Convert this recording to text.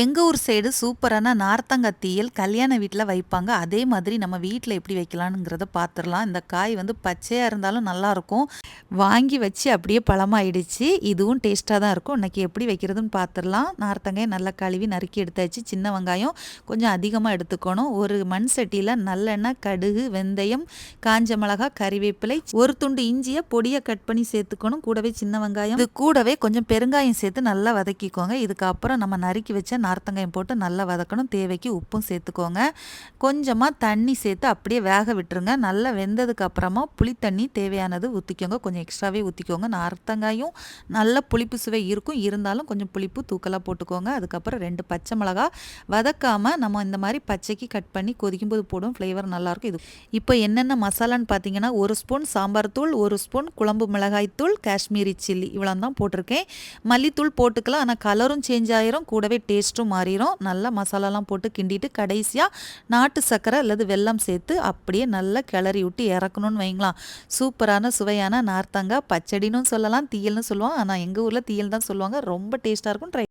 எங்கள் ஊர் சைடு சூப்பரான நார்த்தங்காய் தீயல் கல்யாண வீட்டில் வைப்பாங்க. அதே மாதிரி நம்ம வீட்டில் எப்படி வைக்கலானுங்கிறத பார்த்துடலாம் இந்த காய் வந்து பச்சையாக இருந்தாலும் நல்லாயிருக்கும் வாங்கி வச்சு அப்படியே பழமாயிடுச்சு. இதுவும் டேஸ்ட்டாக தான் இருக்கும். இன்றைக்கி எப்படி வைக்கிறதுன்னு பார்த்துடலாம் நார்த்தங்காயை நல்லா கழுவி நறுக்கி எடுத்தாச்சு. சின்ன வெங்காயம் கொஞ்சம் அதிகமாக எடுத்துக்கணும். ஒரு மண் சட்டியில் நல்லெண்ணெய் கடுகு வெந்தயம் காஞ்ச மிளகா கறிவேப்பிலை ஒரு துண்டு இஞ்சியை பொடியை கட் பண்ணி சேர்த்துக்கணும். கூடவே சின்ன வெங்காயம். இது கூடவே கொஞ்சம் பெருங்காயம் சேர்த்து நல்லா வதக்கிக்கோங்க. இதுக்கப்புறம் நம்ம நறுக்கி வச்சு நார்த்தங்காயம் போட்டு நல்லா வதக்கணும். தேவைக்கு உப்பும் சேர்த்துக்கோங்க. கொஞ்சமாக தண்ணி சேர்த்து அப்படியே வேக விட்டுருங்க. நல்லா வெந்ததுக்கு அப்புறமா புளி தண்ணி தேவையானது ஊற்றிக்கோங்க கொஞ்சம் எக்ஸ்ட்ராவே ஊற்றிக்கோங்க நார்த்தங்காயும் நல்ல புளிப்பு சுவை இருக்கும். இருந்தாலும் கொஞ்சம் புளிப்பு தூக்கலாக போட்டுக்கோங்க. அதுக்கப்புறம் ரெண்டு பச்சை மிளகா. வதக்காமல் நம்ம இந்த மாதிரி பச்சைக்கு கட் பண்ணி கொதிக்கும்போது போடும். ஃப்ளேவர் நல்லாயிருக்கும் இது இப்போ என்னென்ன மசாலான்னு பார்த்தீங்கன்னா ஒரு ஸ்பூன் சாம்பார் தூள் ஒரு ஸ்பூன் குழம்பு மிளகாய் தூள் காஷ்மீரி சில்லி. இவ்வளோ தான் போட்டிருக்கேன். மல்லித்தூள் போட்டுக்கலாம். ஆனால் கலரும் சேஞ்ச் ஆயிரும். கூடவே டேஸ்ட்டும் மாறிடும் நல்லா மசாலாலாம் போட்டு கிண்டிட்டு கடைசியாக நாட்டு சர்க்கரை அல்லது வெல்லம் சேர்த்து அப்படியே நல்லா கிளறி விட்டு இறக்கணும்னு வைங்களாம் சூப்பரான சுவையான நார்த்தங்காய் பச்சடின்னு சொல்லலாம் தீயல்னு சொல்லுவாங்க. ஆனால் எங்கள் ஊரில் தீயல் தான் சொல்லுவாங்க. ரொம்ப டேஸ்ட்டாக இருக்கும். ட்ரை